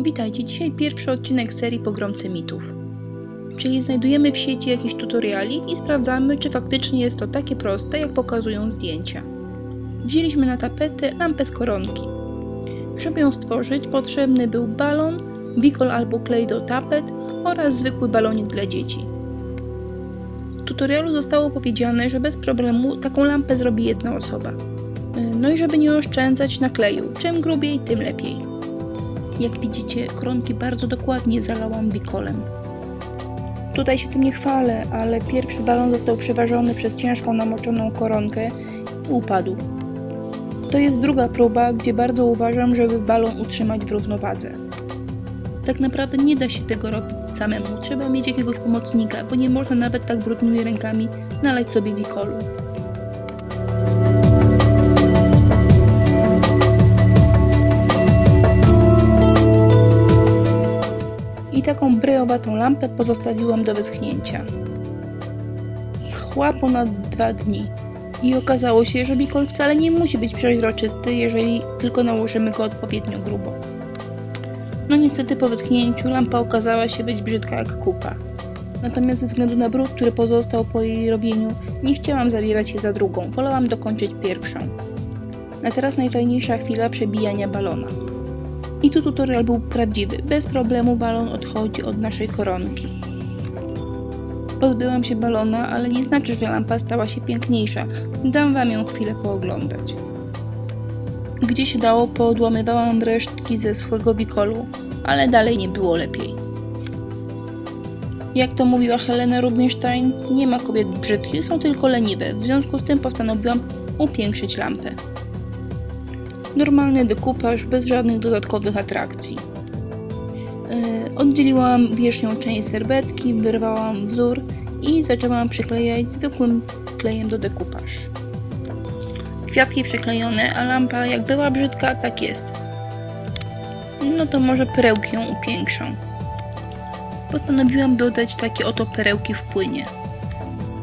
Witajcie, dzisiaj pierwszy odcinek serii Pogromcy Mitów. Czyli znajdujemy w sieci jakiś tutorialik i sprawdzamy, czy faktycznie jest to takie proste, jak pokazują zdjęcia. Wzięliśmy na tapetę lampę z koronki. Żeby ją stworzyć, potrzebny był balon, wikol albo klej do tapet oraz zwykły balonik dla dzieci. W tutorialu zostało powiedziane, że bez problemu taką lampę zrobi jedna osoba. No i żeby nie oszczędzać na kleju, czym grubiej, tym lepiej. Jak widzicie, koronki bardzo dokładnie zalałam wikolem. Tutaj się tym nie chwalę, ale pierwszy balon został przeważony przez ciężką namoczoną koronkę i upadł. To jest druga próba, gdzie bardzo uważam, żeby balon utrzymać w równowadze. Tak naprawdę nie da się tego robić samemu, trzeba mieć jakiegoś pomocnika, bo nie można nawet tak brudnymi rękami nalać sobie wikolu. I taką bryłowatą lampę pozostawiłam do wyschnięcia. Schła ponad dwa dni i okazało się, że bikol wcale nie musi być przeźroczysty, jeżeli tylko nałożymy go odpowiednio grubo. No niestety po wyschnięciu lampa okazała się być brzydka jak kupa. Natomiast ze względu na brud, który pozostał po jej robieniu, nie chciałam zabierać się za drugą, wolałam dokończyć pierwszą. A teraz najfajniejsza chwila przebijania balona. I tu tutorial był prawdziwy. Bez problemu balon odchodzi od naszej koronki. Pozbyłam się balona, ale nie znaczy, że lampa stała się piękniejsza. Dam wam ją chwilę pooglądać. Gdzie się dało, poodłamywałam resztki ze swego wikolu, ale dalej nie było lepiej. Jak to mówiła Helena Rubinstein, nie ma kobiet brzydkich, są tylko leniwe. W związku z tym postanowiłam upiększyć lampę. Normalny dekupaż bez żadnych dodatkowych atrakcji. Yy, oddzieliłam wierzchnią część serwetki, wyrwałam wzór i zaczęłam przyklejać zwykłym klejem do dekupaż. Kwiatki przyklejone, a lampa jak była brzydka, tak jest. No to może perełki ją upiększą. Postanowiłam dodać takie oto perełki w płynie.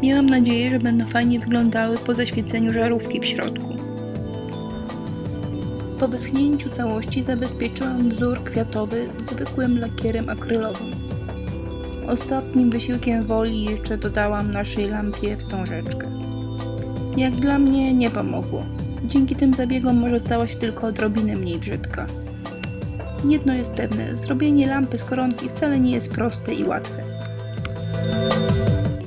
Miałam nadzieję, że będą fajnie wyglądały po zaświeceniu żarówki w środku. Po wyschnięciu całości zabezpieczyłam wzór kwiatowy zwykłym lakierem akrylowym. Ostatnim wysiłkiem woli jeszcze dodałam naszej lampie wstążeczkę. Jak dla mnie nie pomogło. Dzięki tym zabiegom może stała się tylko odrobinę mniej brzydka. Jedno jest pewne, zrobienie lampy z koronki wcale nie jest proste i łatwe.